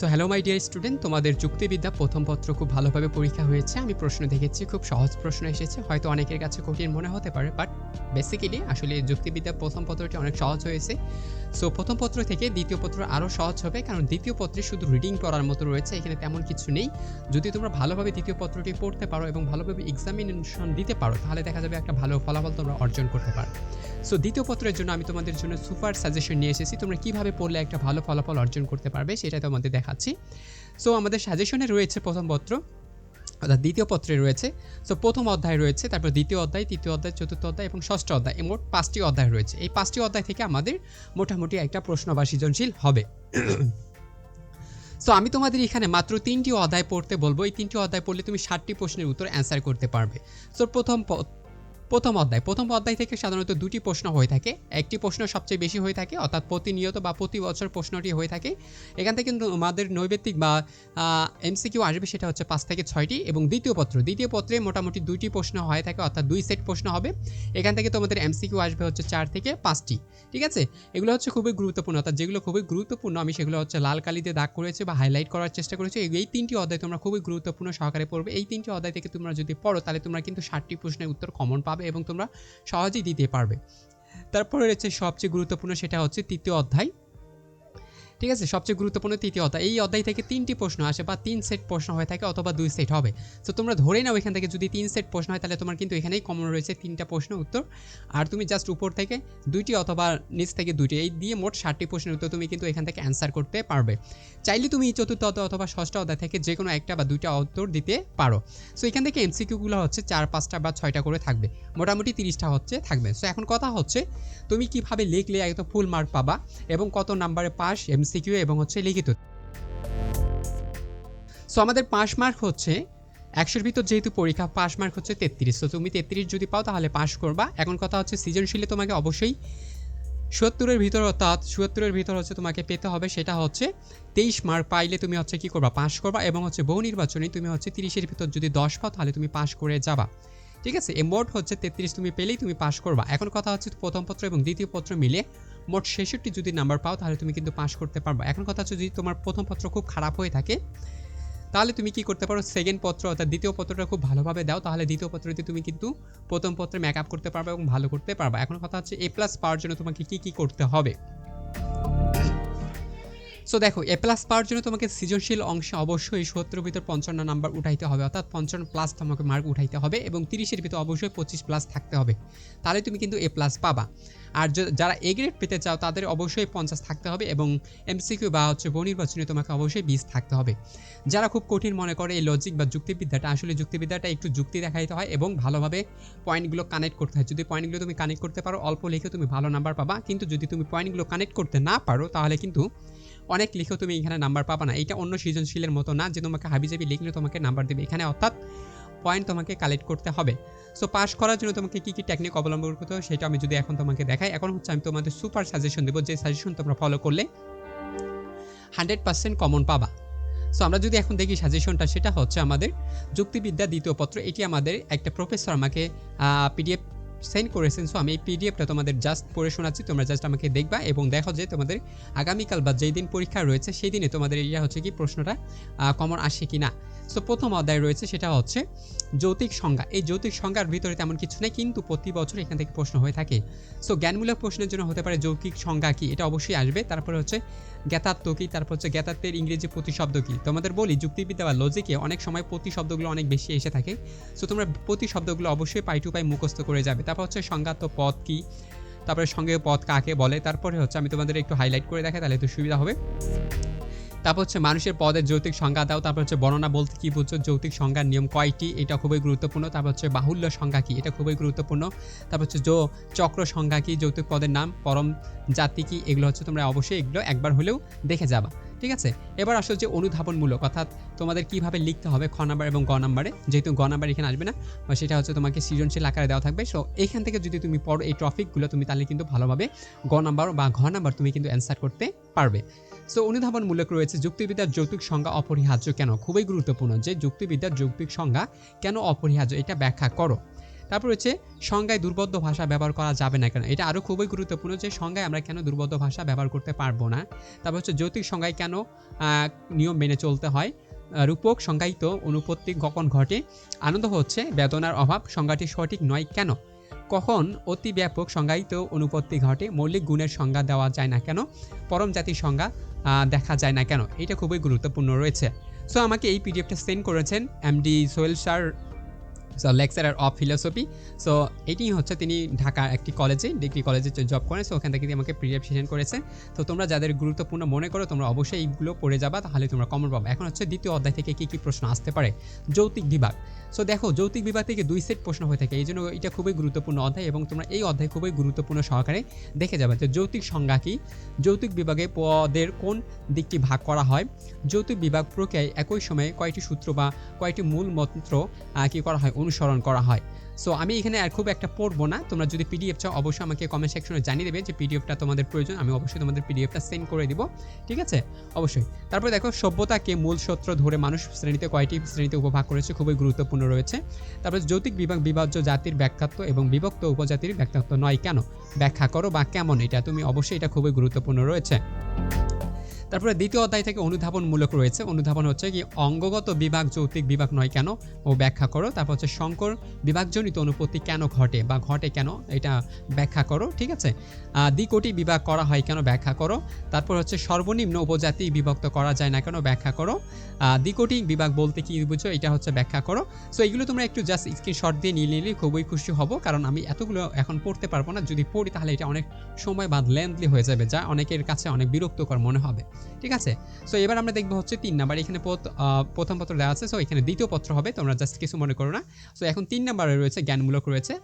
So hello my dear student তোমাদের যুক্তিবিদ্যা প্রথম পত্র খুব ভালোভাবে পরীক্ষা হয়েছে। আমি প্রশ্ন দেখেছি, খুব সহজ প্রশ্ন এসেছে। হয়তো অনেকের কাছে কঠিন মনে হতে পারে বাট বেসিক্যালি আসলে যুক্তিবিদ্যা প্রথম পত্রটি অনেক সহজ হয়েছে। সো প্রথম পত্র থেকে দ্বিতীয় পত্র আরও সহজ হবে, কারণ দ্বিতীয় পত্রে শুধু রিডিং পড়ার মতো রয়েছে, এখানে তেমন কিছু নেই। যদি তোমরা ভালোভাবে দ্বিতীয় পত্রটি পড়তে পারো এবং ভালোভাবে এক্সামিনেশন দিতে পারো, তাহলে দেখা যাবে একটা ভালো ফলাফল তোমরা অর্জন করতে পারো। সো দ্বিতীয় পত্রের জন্য আমি তোমাদের জন্য সুপার সাজেশন নিয়ে এসেছি, তোমরা কীভাবে পড়লে একটা ভালো ফলাফল অর্জন করতে পারবে সেটা তোমাদের দেখাচ্ছি। সো আমাদের সাজেশনে রয়েছে প্রথম পত্র। অর্থাৎ দ্বিতীয় পত্রে রয়েছে। সো প্রথম অধ্যায় রয়েছে, তারপর দ্বিতীয় অধ্যায়, তৃতীয় অধ্যায়, চতুর্থ অধ্যায় এবং ষষ্ঠ অধ্যায় মোট পাঁচটি অধ্যায় রয়েছে। এই পাঁচটি অধ্যায় থেকে আমাদের মোটামুটি একটা প্রশ্ন বা সৃজনশীল হবে। সো আমি তোমাদের এখানে মাত্র তিনটি অধ্যায় পড়তে বলব। এই তিনটি অধ্যায় পড়লে তুমি ষাটটি প্রশ্নের উত্তর অ্যান্সার করতে পারবে। সো প্রথম প্রথম অধ্যায়। প্রথম অধ্যায় থেকে সাধারণত দুটি প্রশ্ন হয়ে থাকে। একটি প্রশ্ন সবচেয়ে বেশি হয়ে থাকে, অর্থাৎ প্রতিনিয়ত বা প্রতি বছর প্রশ্নটি হয়ে থাকে। এখান থেকে কিন্তু আমাদের নৈবেত্তিক বা এমসিকিউ আসবে, সেটা হচ্ছে পাঁচ থেকে ছয়টি। এবং দ্বিতীয় পত্র। দ্বিতীয় পত্রে মোটামুটি দুইটি প্রশ্ন হয়ে থাকে, অর্থাৎ দুই সেট প্রশ্ন হবে। এখান থেকে তোমাদের এমসিকিউ আসবে হচ্ছে চার থেকে পাঁচটি। ঠিক আছে? এগুলো হচ্ছে খুবই গুরুত্বপূর্ণ, অর্থাৎ যেগুলো খুবই গুরুত্বপূর্ণ, আমি সেগুলো হচ্ছে লাল কালিতে দাগ করেছি বা হাইলাইট করার চেষ্টা করেছি। এই- তিনটি অধ্যায় তোমরা খুবই গুরুত্বপূর্ণ সহকারে পড়বে। এই তিনটি অধ্যায় থেকে তোমরা যদি পড়ো, তাহলে তোমরা কিন্তু ষাটটি প্রশ্নের উত্তর কমন পাবে। এবং তোমরা সহজেই দিতে পারবে। তারপরে রয়েছে সবচেয়ে গুরুত্বপূর্ণ সেটা হচ্ছে তৃতীয় অধ্যায়। ঠিক আছে? সবচেয়ে গুরুত্বপূর্ণ তৃতীয় অধ্যায়। এই অধ্যায় থেকে তিনটি প্রশ্ন আসে বা তিন সেট প্রশ্ন হয়ে থাকে অথবা দুই সেট হবে। তো তোমরা ধরে নাও এখান থেকে যদি তিন সেট প্রশ্ন হয়, তাহলে তোমার কিন্তু এখানেই কমন রয়েছে তিনটা প্রশ্ন উত্তর। আর তুমি জাস্ট উপর থেকে দুইটি অথবা নিচ থেকে দুইটি, এই দিয়ে মোট ষাটটি প্রশ্নের উত্তর তুমি কিন্তু এখান থেকে অ্যান্সার করতে পারবে। চাইলে তুমি চতুর্থ অধ্যায় অথবা ষষ্ঠ অধ্যায় থেকে যে কোনো একটা বা দুইটা উত্তর দিতে পারো। সো এখান থেকে এমসিকিউগুলো হচ্ছে চার, পাঁচটা বা ছয়টা করে থাকবে। মোটামুটি তিরিশটা হচ্ছে থাকবে। সো এখন কথা হচ্ছে, তুমি কীভাবে লিখলে একদম ফুল মার্ক পাবা এবং কত নাম্বারে পাস এমসিকিউ এবং হচ্ছে লিখিত। সো আমাদের পাস মার্ক হচ্ছে, একশোর ভিতর যেহেতু পরীক্ষা পাস মার্ক হচ্ছে তেত্রিশ। তো তুমি তেত্রিশ যদি পাও, তাহলে পাস করবা। এখন কথা হচ্ছে, সৃজনশীলে তোমাকে অবশ্যই সত্তরের ভিতর অর্থাৎ চুয়াত্তরের ভিতর হচ্ছে তোমাকে পেতে হবে, সেটা হচ্ছে তেইশ মার্ক পাইলে তুমি হচ্ছে কি করবা? পাস করবা এবং হচ্ছে বহু নির্বাচনে তুমি হচ্ছে তিরিশের ভিতর যদি দশ পাও, তাহলে তুমি পাস করে যাবা। ঠিক আছে? মোট হচ্ছে তেত্রিশ, তুমি পেলেই তুমি পাশ করবা। এখন কথা হচ্ছে প্রথম পত্র এবং দ্বিতীয় পত্র মিলে মোট ছেষট্টি যদি নাম্বার পাও, তাহলে তুমি কিন্তু পাশ করতে পারবা। এখন কথা হচ্ছে যদি তোমার প্রথম পত্র খুব খারাপ হয়ে থাকে, তাহলে তুমি কি করতে পারো? সেকেন্ড পত্র অর্থাৎ দ্বিতীয় পত্রটা খুব ভালোভাবে দাও, তাহলে দ্বিতীয় পত্রতে তুমি কিন্তু প্রথম পত্রে মেক আপ করতে পারবে এবং ভালো করতে পারবা। এখন কথা হচ্ছে এ প্লাস পাওয়ার জন্য তোমাকে কী কী করতে হবে? সো দেখো এ প্লাস পাওয়ার জন্য তোমাকে সৃজনশীল অংশে অবশ্যই সত্তর ভিতর পঞ্চান্ন নাম্বার উঠাইতে হবে, অর্থাৎ পঞ্চান্ন প্লাস তোমাকে মার্ক উঠাইতে হবে এবং তিরিশের ভিতর অবশ্যই পঁচিশ প্লাস থাকতে হবে। তাহলে তুমি কিন্তু এ প্লাস পাবা। আর যারা এ গ্রেড পেতে চাও, তাদের অবশ্যই পঞ্চাশ থাকতে হবে এবং এমসিকিউ বা হচ্ছে বহুনির্বাচনে তোমাকে অবশ্যই বিশ থাকতে হবে। যারা খুব কঠিন মনে করে এই লজিক বা যুক্তিবিদ্যাটা, আসলে যুক্তিবিদ্যাটা একটু যুক্তি দেখাইতে হয় এবং ভালোভাবে পয়েন্টগুলো কানেক্ট করতে হয়। যদি পয়েন্টগুলো তুমি কানেক্ট করতে পারো, অল্প লিখে তুমি ভালো নাম্বার পাবা। কিন্তু যদি তুমি পয়েন্টগুলো কানেক্ট করতে না পারো, তাহলে কিন্তু অনেক লিখেও তুমি এখানে নাম্বার পাবা না। এটা অন্য সৃজনশীলের মতো না যে তোমাকে হাবিজাবি লিখলে তোমাকে নাম্বার দেবে। এখানে অর্থাৎ পয়েন্ট তোমাকে কালেক্ট করতে হবে। সো পাস করার জন্য তোমাকে কী কী টেকনিক অবলম্বন করতে হবে সেটা আমি যদি এখন তোমাকে দেখাই, এখন হচ্ছে আমি তোমাদের সুপার সাজেশন দেবো। যে সাজেশন তোমরা ফলো করলে হান্ড্রেড পার্সেন্ট কমন পাবা। সো আমরা যদি এখন দেখি সাজেশনটা সেটা হচ্ছে আমাদের যুক্তিবিদ্যা দ্বিতীয় পত্র। এটি আমাদের একটা প্রফেসর আমাকে পিডিএফ সেন্ড করেছেন। সো আমি এই পিডিএফটা তোমাদের জাস্ট পড়ে শোনাচ্ছি। তোমরা জাস্ট আমাকে দেখবা এবং দেখো যে তোমাদের আগামীকাল বা যেই দিন পরীক্ষা রয়েছে, সেই দিনে তোমাদের ইয়া হচ্ছে কি, প্রশ্নটা কমন আসে কি না সো প্রথম অধ্যায় রয়েছে, সেটা হচ্ছে যৌতিক সংজ্ঞা। এই যৌতিক সংজ্ঞার ভিতরে তেমন কিছু নেই, কিন্তু প্রতি বছর এখান থেকে প্রশ্ন হয়ে থাকে। সো জ্ঞানমূলক প্রশ্নের জন্য হতে পারে যৌতিক সংজ্ঞা কি, এটা অবশ্যই আসবে। তারপরে হচ্ছে জ্ঞাতাত্ব কি, তারপর হচ্ছে জ্ঞাতাত্বের ইংরেজি প্রতিশব্দ কি। তোমাদের বলি, যুক্তিবিদ্যা বা লজিকে অনেক সময় প্রতিশব্দগুলো অনেক বেশি এসে থাকে। সো তোমরা প্রতিশব্দগুলো অবশ্যই পাই টু পাই মুখস্থ করে যাবে। তারপর হচ্ছে সংজ্ঞাত পদ কি, তারপরে সঙ্গে পদ কাকে বলে, তারপরে হচ্ছে আমি তোমাদের একটু হাইলাইট করে দেখাই, তাহলে একটু সুবিধা হবে। তারপর হচ্ছে মানুষের পদের যৌতিক সংজ্ঞা দাও, তারপর হচ্ছে বর্ণনা বলতে কি বুঝছ যৌতিক সংজ্ঞার নিয়ম কয়টি, এটা খুবই গুরুত্বপূর্ণ, তারপর হচ্ছে বাহুল্য সংজ্ঞা কি, এটা খুবই গুরুত্বপূর্ণ, তারপর হচ্ছে যো, চক্র সংজ্ঞা কি যৌতুক পদের নাম, পরম জাতি কি, এগুলো হচ্ছে তোমরা অবশ্যই এগুলো একবার হলেও দেখে যাবা। ঠিক আছে? এবার আসলে যে অনুধাবনমূলক, অর্থাৎ তোমাদের কীভাবে লিখতে হবে খ নাম্বার এবং গ নাম্বারে, যেহেতু গ নাম্বার এখানে আসবে না সেটা হচ্ছে তোমাকে সৃজনশীল আকারে দেওয়া থাকবে। সো এখান থেকে যদি তুমি পড়ো এই টপিকগুলো, তুমি তাহলে কিন্তু ভালোভাবে গ নাম্বার বা ঘ নাম্বার তুমি কিন্তু অ্যান্সার করতে পারবে। সো অনুধাবনমূলক রয়েছে যুক্তিবিদ্যার যৌক্তিক সংজ্ঞা অপরিহার্য কেন? খুবই গুরুত্বপূর্ণ। যে যুক্তিবিদ্যার যৌক্তিক সংজ্ঞা কেন অপরিহার্য? এটা ব্যাখ্যা করো। তারপর হচ্ছে সংজ্ঞায় দুর্বোধ্য ভাষা ব্যবহার করা যাবে না কেন? এটা আরও খুবই গুরুত্বপূর্ণ যে সংজ্ঞায় আমরা কেন দুর্বোধ্য ভাষা ব্যবহার করতে পারব না। তারপর হচ্ছে যৌতিক সংজ্ঞায় কেন নিয়ম মেনে চলতে হয়? রূপক সংজ্ঞায়িত অনুপত্তি কখন ঘটে। আনন্দ হচ্ছে বেদনার অভাব, সংজ্ঞাটি সঠিক নয় কেন? কখন অতি ব্যাপক সংজ্ঞায়িত অনুপত্তি ঘটে, মৌলিক গুণের সংজ্ঞা দেওয়া যায় না কেন? পরম জাতির সংজ্ঞা দেখা যায় না কেন? এটা খুবই গুরুত্বপূর্ণ রয়েছে। সো আমাকে এই পিডিএফটা সেন্ড করেছেন MD Sohel sir so lecturer of philosophy so এটি হচ্ছে তিনি ঢাকা একটি কলেজে ডিগ্রি কলেজে জব করেন। সো ওখান থেকে আমাকে পিডিএফ সেশন করেছেন। তো তোমরা যাদের গুরুত্বপূর্ণ মনে করো, তোমরা অবশ্যই এইগুলো পড়ে যাবা, তাহলে তোমরা কমন পাবা। এখন হচ্ছে দ্বিতীয় অধ্যায় থেকে কী কী প্রশ্ন আসতে পারে? যৌতিক বিভাগ সো দেখো, যৌতিক বিভাগ থেকে দুই সেট প্রশ্ন হয়ে থাকে। এই জন্য এটা খুবই গুরুত্বপূর্ণ অধ্যায় এবং তোমরা এই অধ্যায় খুবই গুরুত্বপূর্ণ সহকারে দেখে যাবে যে যৌতিক সংজ্ঞা কি। যৌতুক বিভাগে পদের কোন দিকটি ভাগ করা হয়? যৌতুক বিভাগ প্রক্রিয়ায় একই সময়ে কয়টি সূত্র বা কয়টি মূল মন্ত্র কি করা হয়? অনুসরণ করা হয়। সো আমি এখানে আর খুব একটা পড়ব না। তোমরা যদি পিডিএফ চাও, অবশ্যই আমাকে কমেন্ট সেকশনে জানিয়ে দেবে যে পিডিএফটা তোমাদের প্রয়োজন। আমি অবশ্যই তোমাদের পিডিএফটা সেন্ড করে দিব। ঠিক আছে? অবশ্যই। তারপরে দেখো, সভ্যতাকে মূল সূত্র ধরে মানুষ শ্রেণীতে কয়টি শ্রেণীতে উপভাগ করেছে, খুবই গুরুত্বপূর্ণ রয়েছে। তারপরে যৌতিক বিভাগ, বিভাজ্য জাতির ব্যাখ্যাত্ব এবং বিভক্ত উপজাতির ব্যাখ্যাত্ব নয় কেন? ব্যাখ্যা করো বা কেমন এটা? তুমি অবশ্যই এটা খুবই গুরুত্বপূর্ণ রয়েছে। তারপরে দ্বিতীয় অধ্যায় থেকে অনুধাবনমূলক রয়েছে। অনুধাবন হচ্ছে কি, অঙ্গগত বিভাগ যৌতিক বিভাগ নয় কেন? ও ব্যাখ্যা করো। তারপর হচ্ছে শঙ্কর বিভাগজনিত অনুপত্তি কেন ঘটে বা ঘটে কেন? এটা ব্যাখ্যা করো, ঠিক আছে? দ্বিকোটি বিভাগ করা হয় কেন ব্যাখ্যা করো। তারপর হচ্ছে সর্বনিম্ন উপজাতি বিভক্ত করা যায় না কেন ব্যাখ্যা করো। দ্বিকোটি বিভাগ বলতে কি বুঝো? এটা হচ্ছে ব্যাখ্যা করো। সো এগুলো তোমরা একটু জাস্ট স্ক্রিনশট দিয়ে নিয়ে নিলে খুবই খুশি হব, কারণ আমি এতগুলো এখন পড়তে পারব না। যদি পড়ি তাহলে এটা অনেক সময় বাদ লেন্থলি হয়ে যাবে, যা অনেকের কাছে অনেক বিরক্তকর মনে হবে। ঠিক আছে? সো এবার আমরা দেখব হচ্ছে তিন নাম্বার। এখানে প্রথম পত্র দেওয়া আছে। সো এখানে দ্বিতীয় পত্র হবে। তোমরা জাস্ট কিছু মনে করো না। সো এখন তিন নাম্বারে রয়েছে, জ্ঞানমূলক রয়েছে।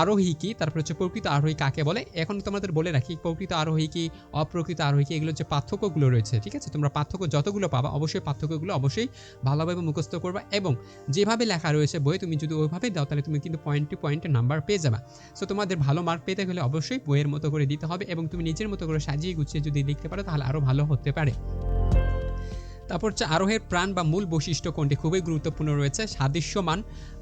আরোহী কি? তারপর হচ্ছে প্রকৃত আরোহী কাকে বলে? এখন তোমাদের বলে রাখি, প্রকৃত আরোহী কি, অপ্রকৃত আরোহী কি, এগুলো যে পার্থক্যগুলো রয়েছে, ঠিক আছে? তোমরা পার্থক্য যতগুলো পাবা, অবশ্যই পার্থক্যগুলো অবশ্যই ভালোভাবে মুখস্থ করবা এবং যেভাবে লেখা রয়েছে বই তুমি যদি ওইভাবে দাও, তাহলে তুমি কিন্তু পয়েন্ট টু পয়েন্টে নাম্বার পেয়ে যাবে। সো তোমাদের ভালো মার্ক পেতে গেলে অবশ্যই বইয়ের মতো করে দিতে হবে এবং তুমি নিজের মতো করে সাজিয়ে গুছিয়ে যদি লিখতে পারো, তাহলে আরও ভালো হতে পারে। তারপর হচ্ছে আরোহের প্রাণ বা মূল বৈশিষ্ট্য কোনটি? খুবই গুরুত্বপূর্ণ রয়েছে। সাদৃশ্যমান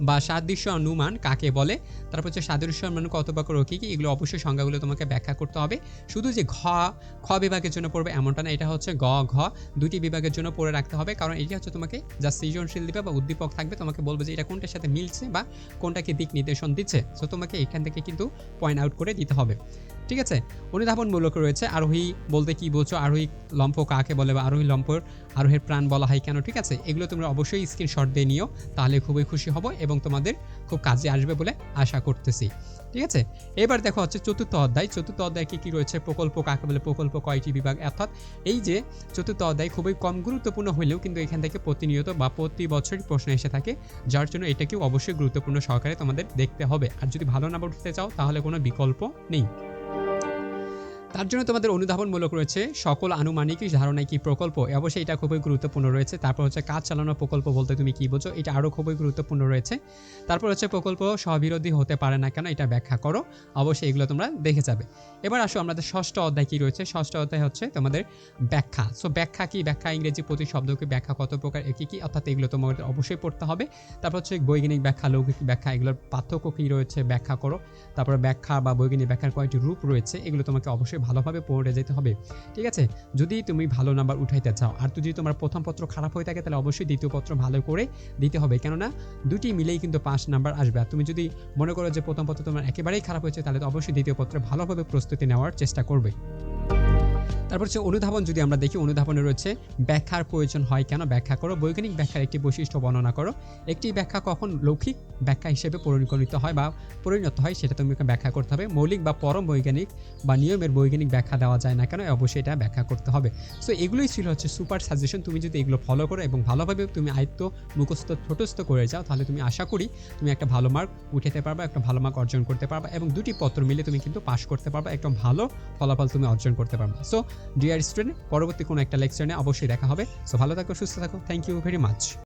বা সাদৃশ্য অনুমান কাকে বলে? তারপর হচ্ছে সাদৃশ্য অনুমান কত ও কি কি? এগুলো অবশ্যই সংজ্ঞাগুলো তোমাকে ব্যাখ্যা করতে হবে। শুধু যে ঘ, খ বিভাগের জন্য পড়বে এমনটা না, এটা হচ্ছে গ, ঘ দুটি বিভাগের জন্য পড়ে রাখতে হবে। কারণ এটা হচ্ছে তোমাকে যা সৃজনশীল দিবে বা উদ্দীপক থাকবে, তোমাকে বলবে যে এটা কোনটার সাথে মিলছে বা কোনটাকে দিক নির্দেশন দিচ্ছে। সো তোমাকে এখান থেকে কিন্তু পয়েন্ট আউট করে দিতে হবে। ঠিক আছে? অনুধাবনমূলক রয়েছে? আরোহী বলতে কি বলছো? আরোহী লম্ফ কাকে বলে বা আরোহী লম্ফর, আরোহের প্রাণ বলা হয় কেন? ঠিক আছে? এগুলো তোমরা অবশ্যই স্ক্রিনশট দিয়ে নিও, তাহলে খুবই খুশি হব এবং তোমাদের খুব কাজে আসবে বলে আশা করতেছি। ঠিক আছে? এবার দেখো হচ্ছে চতুর্থ অধ্যায়। চতুর্থ অধ্যায় কি কি রয়েছে? প্রকল্প কাকে বলে? প্রকল্প কয়টি বিভাগ? অর্থাৎ এই যে চতুর্থ অধ্যায় খুবই কম গুরুত্বপূর্ণ হলেও কিন্তু এখান থেকে প্রতিনিয়ত বা প্রতি বছরই প্রশ্ন এসে থাকে, যার জন্য এটাকেও অবশ্যই গুরুত্বপূর্ণ সহকারে তোমাদের দেখতে হবে। আর যদি ভালো নাম্বার উঠতে চাও, তাহলে কোনো বিকল্প নেই। তার জন্য তোমাদের অনুধাবনমূলক রয়েছে সকল আনুমানিক ধারণায় কি প্রকল্প? অবশ্যই এটা খুবই গুরুত্বপূর্ণ রয়েছে। তারপর হচ্ছে কাজ চালানো প্রকল্প বলতে তুমি কি বোঝো? এটা আরও খুবই গুরুত্বপূর্ণ রয়েছে। তারপর হচ্ছে প্রকল্প সহবিরোধী হতে পারে না কেন এটা ব্যাখ্যা করো। অবশ্যই এগুলো তোমরা দেখে যাবে। এবার আসো আমাদের ষষ্ঠ অধ্যায় কি রয়েছে? ষষ্ঠ অধ্যায় হচ্ছে তোমাদের ব্যাখ্যা। সো ব্যাখ্যা কি? ব্যাখ্যা ইংরেজি প্রতি শব্দকে ব্যাখ্যা কত প্রকার কি কি? অর্থাৎ এগুলো তোমাদের অবশ্যই পড়তে হবে। তারপর হচ্ছে বৈজ্ঞানিক ব্যাখ্যা, লৌকিক ব্যাখ্যা, এগুলোর পার্থক্য কী রয়েছে ব্যাখ্যা করো। তারপর ব্যাখ্যা বা বৈজ্ঞানিক ব্যাখ্যার কয়েকটি রূপ রয়েছে, এগুলো তোমাকে অবশ্যই ভালোভাবে পড়ে যেতে হবে। ঠিক আছে? যদি তুমি ভালো নাম্বার উঠাইতে চাও, আর যদি তোমার প্রথম পত্র খারাপ হয়ে থাকে, তাহলে অবশ্যই দ্বিতীয় পত্র ভালো করে দিতে হবে। কেননা, দুটি মিলেই কিন্তু পাঁচ নাম্বার আসবে। আর তুমি যদি মনে করো যে প্রথম পত্র তোমার একেবারেই খারাপ হয়েছে, তাহলে তো অবশ্যই দ্বিতীয় পত্রে ভালোভাবে প্রস্তুতি নেওয়ার চেষ্টা করবে। তারপর হচ্ছে অনুধাবন যদি আমরা দেখি, অনুধাবনে রয়েছে, ব্যাখ্যার প্রয়োজন হয় কেন? ব্যাখ্যা করো। বৈজ্ঞানিক ব্যাখ্যার একটি বৈশিষ্ট্য বর্ণনা করো। একটি ব্যাখ্যা কখন লৌকিক ব্যাখ্যা হিসেবে পরিণত হয় বা পরিণত হয়, সেটা তোমাকে ব্যাখ্যা করতে হবে। মৌলিক বা পরম বৈজ্ঞানিক বা নিয়মের বৈজ্ঞানিক ব্যাখ্যা দেওয়া যায় না কেন? অবশ্যই এটা ব্যাখ্যা করতে হবে। সো এগুলোই ছিল হচ্ছে সুপার সাজেশন তুমি যদি এগুলো ফলো করো এবং ভালোভাবে তুমি আয়ত্ত, মুখস্থ, ছোটস্থ করে যাও, তাহলে তুমি আশা করি তুমি একটা ভালো মার্ক উঠাতে পারবা, একটা ভালো মার্ক অর্জন করতে পারবা এবং দুটি পত্র মিলে তুমি কিন্তু পাশ করতে পারবা একদম ভালো ফলাফল তুমি অর্জন করতে পারবা। সো ডিয়ার স্টুডেন্ট পরবর্তী কোনো একটা লেকচার নিয়ে অবশ্যই দেখা হবে। সো ভালো থাকো, সুস্থ থাকো। Thank you very much